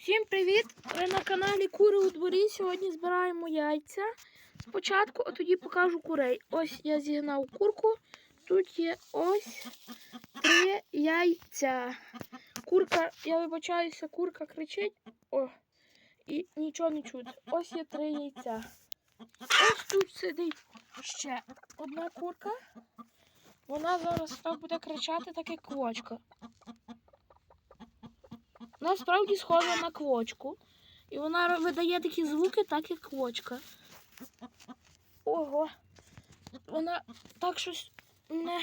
Всім привіт! Ви на каналі Кури у дворі. Сьогодні збираємо яйця. Спочатку, а тоді покажу курей. Ось я зігнав курку. Тут є ось три яйця. Курка, я вибачаюся, курка кричить. О, і нічого не чути. Ось є три яйця. Ось тут сидить ще одна курка. Вона зараз так буде кричати, так як квочка. Вона справді схожа на квочку. І вона видає такі звуки, так як квочка. Ого. Вона так щось не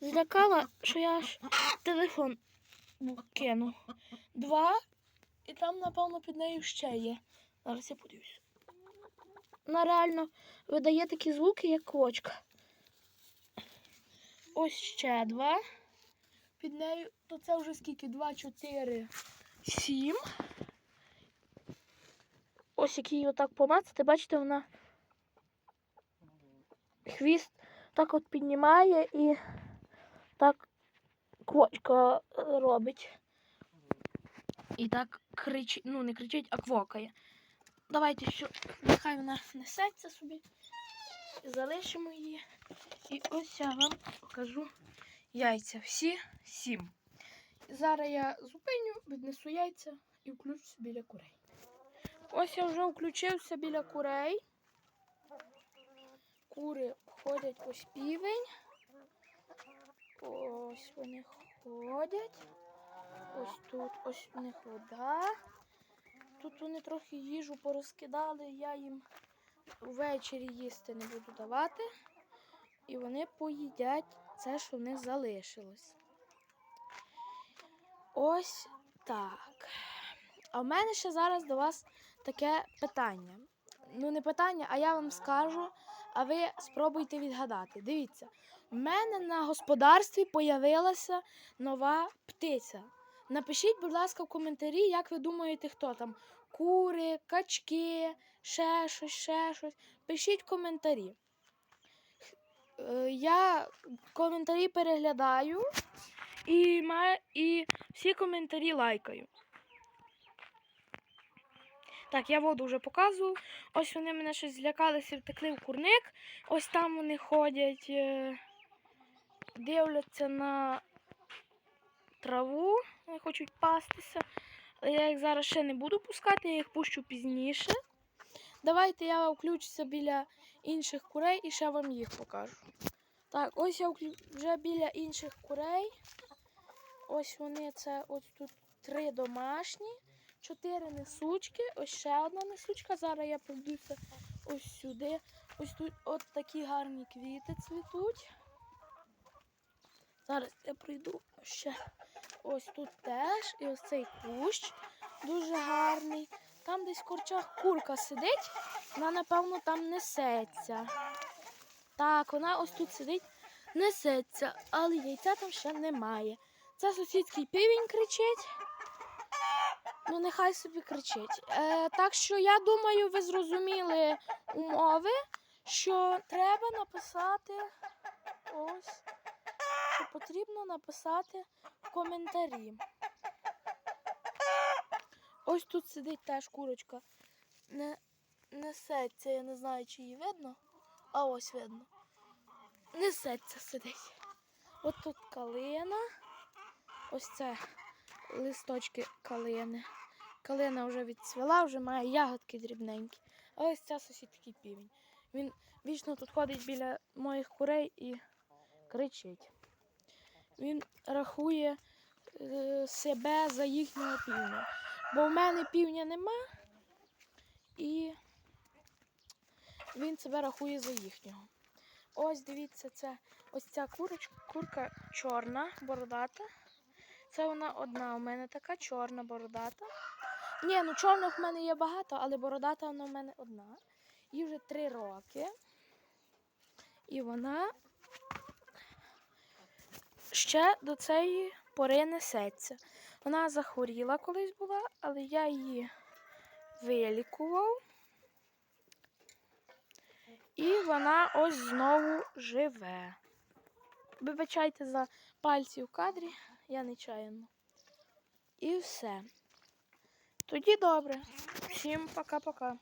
злякала, що я аж телефон кинув. Два. І там, напевно, під нею ще є. Зараз я подивлюсь. Вона реально видає такі звуки, як квочка. Ось ще два. Під нею, то це вже скільки? Два, чотири, сім. Ось як її отак помацати, бачите, вона хвіст так от піднімає і так квочка робить. І так кричить, ну не кричить, а квокає. Давайте що, нехай вона несеться собі. Залишимо її. І ось я вам покажу яйця. Всі сім. Зараз я зупиню, віднесу яйця і включуся біля курей. Ось я вже включився біля курей. Кури ходять ось півень. Ось вони ходять. Ось тут ось у них вода. Тут вони трохи їжу порозкидали, я їм ввечері їсти не буду давати. І вони поїдять це, що в них залишилось. Ось так. А в мене ще зараз до вас таке питання. Ну, не питання, а я вам скажу, а ви спробуйте відгадати. Дивіться, в мене на господарстві появилася нова птиця. Напишіть, будь ласка, в коментарі, як ви думаєте, хто там? Кури, качки, ще щось, ще щось. Пишіть коментарі. Е, Я коментарі переглядаю і, і всі коментарі лайкаю. Так, я воду вже показував. Ось вони мене щось злякалися, втекли в курник. Ось там вони ходять, е, дивляться на траву, вони хочуть пастися. Я їх зараз ще не буду пускати, я їх пущу пізніше. Давайте я включуся біля інших курей і ще вам їх покажу. Так, ось я вже біля інших курей. Ось вони, це ось тут три домашні, чотири несучки, ось ще одна несучка. Зараз я пройдуся ось сюди. Ось тут от такі гарні квіти цвітуть. Зараз я пройду ще ось тут теж. І ось цей кущ дуже гарний. Там десь в корчах курка сидить, вона, напевно, там несеться. Так, вона ось тут сидить, несеться, але яйця там ще немає. Це сусідський півень кричить. Ну, нехай собі кричить. Е, так що я думаю, ви зрозуміли умови, що треба написати ось, що потрібно написати в коментарі. Ось тут сидить теж курочка. Не несеться, я не знаю, чи її видно. А ось видно. Несеться сидить. От тут калина. Ось це листочки калини. Калина вже відцвіла, вже має ягодки дрібненькі. А ось це сусідський півень. Він вічно тут ходить біля моїх курей і кричить. Він рахує е, себе за їхнього півня. Бо в мене півня нема, і він себе рахує за їхнього. Ось дивіться, це ось ця курочка, курка чорна, бородата. Це вона одна у мене така чорна бородата. Ні, ну чорних в мене є багато, але бородата вона в мене одна. Їй вже три роки. І вона ще до цієї пори несеться. Вона захворіла колись була, але я її вилікував. І вона ось знову живе. Вибачайте за пальці в кадрі, я нечаянно. І все. Тоді добре. Всім пока-пока.